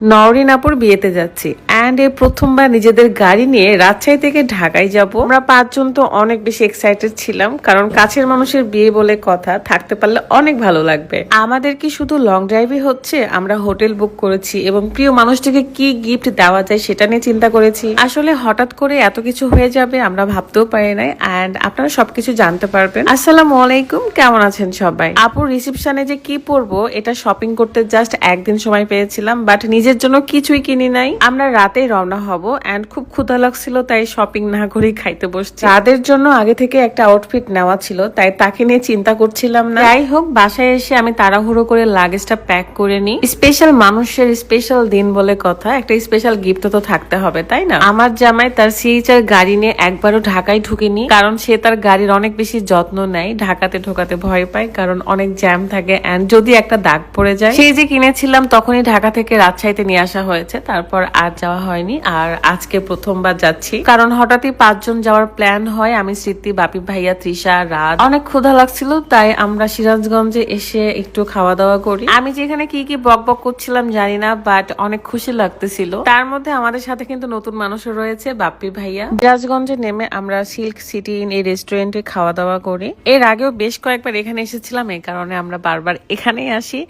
নওরিনাপুর বিয়েতে যাচ্ছি। অ্যান্ড এই প্রথমবার নিজেদের গাড়ি নিয়ে রাজশাহী থেকে ঢাকায় যাব। আমরা পাঁচজন তো অনেক বেশি এক্সাইটেড ছিলাম, কারণ কাছের মানুষের বিয়ে বলে কথা থাকতে পারলে অনেক ভালো লাগবে। আমাদের কি শুধু লং ড্রাইভই হচ্ছে? আমরা হোটেল বুক করেছি এবং প্রিয় মানুষটিকে কি গিফট দেওয়া যায় সেটা নিয়ে চিন্তা করেছি। আসলে হঠাৎ করে এত কিছু হয়ে যাবে আমরা ভাবতেও পারি নাই অ্যান্ড আপনারা সবকিছু জানতে পারবেন। আসসালামু আলাইকুম, কেমন আছেন সবাই? আপুর রিসেপশনে যে কি পরবো, এটা শপিং করতে জাস্ট একদিন সময় পেয়েছিলাম বাট নিজের জন্য কিছুই কিনি নাই। আমরা রাতেই রওনা হব এন্ড খুব ক্ষুধা লাগছিল তাই শপিং না করেই খাইতে বসছি। তাদের জন্য আগে থেকে একটা আউটফিট নেওয়া ছিল তাই তাকে নিয়ে চিন্তা করছিলাম না। যাই হোক বাসায় এসে আমি তাড়াহুড়ো করে লাগেজটা প্যাক করে নিই। স্পেশাল মানুষের স্পেশাল দিন বলে কথা একটা স্পেশাল গিফট তো থাকতে হবে তাই না? আমার জামাই তার সিএইচআর গাড়ি নিয়ে একবারও ঢাকায় ঢুকেনি কারণ সে তার গাড়ির অনেক বেশি যত্ন নেয় ঢাকাতে ঢোকাতে ভয় পায় কারণ অনেক জ্যাম থাকে এন্ড যদি একটা দাগ পড়ে যায়। সেই যে কিনেছিলাম তখনই ঢাকা থেকে রাজশাহীতে নিয়ে আসা হয়েছে তারপর আর যাওয়া হয়নি আর আজকে প্রথমবার যাচ্ছি। কারণ হঠাৎই পাঁচজন যাওয়ার প্ল্যান হয়। আমি, স্মৃতি, বাপি, ভাইয়া, তৃষা রাত অনেক ক্ষুধা লাগছিল, তাই আমরা সিরাজগঞ্জে এসে একটু খাওয়া দাওয়া করি। আমি যেখানে কি কি বক বক করছিলাম জানি না বাট অনেক খুশি লাগতেছিল। তার মধ্যে আমাদের সাথে কিন্তু নতুন মানুষও রয়েছে বাপ্পি ভাইয়া। সিরাজগঞ্জে নেমে আমরা সিল্ক সিটি ইন এই রেস্টুরেন্টে খাওয়া দাওয়া করি। এর আগেও বেশ কয়েকবার এখানে এসেছিলাম, এই কারণে আমরা বারবার এখানেই আসি।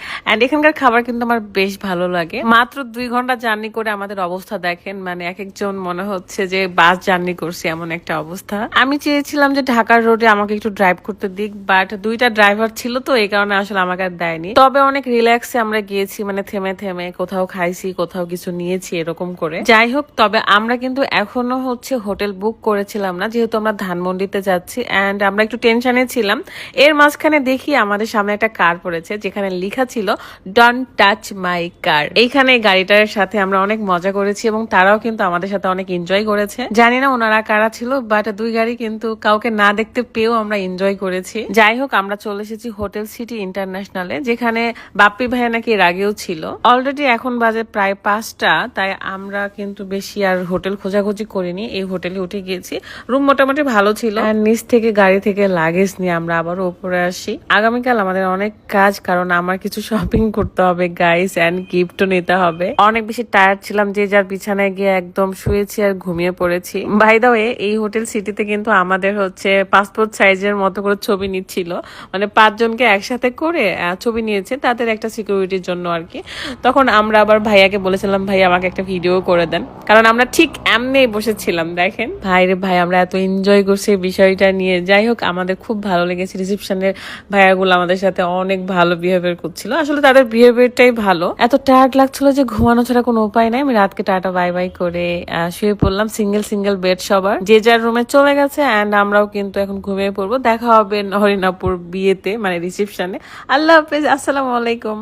এখানকার খাবার কিন্তু আমার বেশ ভালো লাগে। মাত্র দুই ঘণ্টা জার্নি করে আমাদের অবস্থা দেখেন মানে এক একজন মনে হচ্ছে যে বাস জার্নি করছি এমন একটা অবস্থা। আমি চেয়েছিলাম যে ঢাকার রোডে আমাকে একটু ড্রাইভ করতে দিক বাট দুইটা ড্রাইভার ছিল তো, এই কারণে আসলে আমাকে আর দেয়নি। তবে অনেক রিল্যাক্সে আমরা গিয়েছি মানে থেমে থেমে কোথাও খাইছি, কোথাও কিছু নিয়েছি, এরকম করে। যাই হোক, তবে আমরা কিন্তু এখনও হচ্ছে হোটেল বুক করেছিলাম না, যেহেতু আমরা ধানমন্ডিতে যাচ্ছি এন্ড আমরা একটু টেনশনে ছিলাম। এর মাঝখানে দেখি আমাদের সামনে একটা কার পড়েছে, যেখানে লেখা ছিল ডন টাচ মাই কার এইখানে গাড়িটার সাথে আমরা অনেক মজা করেছি। এবং তারাও কিন্তু আমাদের সাথে অনেক এনজয় করেছে। জানি না ওনারা কারা ছিল বাট দুই গাড়ি কিন্তু কাউকে না দেখতে পেয়েও আমরা এনজয় করেছি। যাই হোক, আমরা চলে এসেছি হোটেল সিটি ইন্টারন্যাশনালে যেখানে বাপ্পি ভাইয়া নাকি এর আগেও ছিল। অলরেডি এখন বাজে প্রায় পাঁচটা, তাই আমরা কিন্তু বেশি আর হোটেল খোঁজাখুঁজি করিনি। এই হোটেলে উঠে গিয়েছি। রুম মোটামুটি ভালো ছিল। আর নিচ থেকে গাড়ি থেকে লাগেজ নিয়ে আমরা আবারও উপরে আসি। আগামীকাল আমাদের অনেক কাজ, কারণ আমার কিছু শপিং করতে হবে গাইস এন্ড গিফটও নিতে হবে। অনেক বেশি টায়ার্ড ছিলাম যে যার বিছানায় গিয়ে একদম শুয়েছি আর ঘুমিয়ে পড়েছি। বাই দা ওয়ে এই হোটেল সিটিতে কিন্তু আমাদের হচ্ছে পাসপোর্ট সাইজের মতো করে ছবি নিচ্ছিল। মানে পাঁচজনকে একসাথে করে ছবি নিয়েছে, তাদের একটা সিকিউরিটির জন্য আর কি তখন আমরা আবার ভাইয়াকে বলেছিলাম, ভাই, আমাকে একটা ভিডিও করে দেন। কারণ আমরা ঠিক এমনি বসেছিলাম, দেখেন। ভাই রে ভাই, আমরা এত এনজয় করছি বিষয়টা নিয়ে। যাই হোক, আমাদের খুব ভালো লেগেছে। রিসেপশনের ভাইয়াগুলো আমাদের সাথে অনেক ভালো বিহেভিয়ার করছিল। আসলে তাদের বিহেভিয়ারটাই ভালো। এত টায়ার্ড লাগছিল যে ঘুমানো ছাড়া কোনো উপায় নাই। আমি রাতকে টাটা, বাই বাই করে শুয়ে পড়লাম সিঙ্গেল সিঙ্গেল বেড সবার। যে যার রুমে চলে গেছে অ্যান্ড আমরাও কিন্তু এখন ঘুমিয়ে পড়ব। দেখা হবে হরিনাপুর বিয়েতে মানে রিসেপশনে আল্লাহ হাফেজ, আসসালামু আলাইকুম।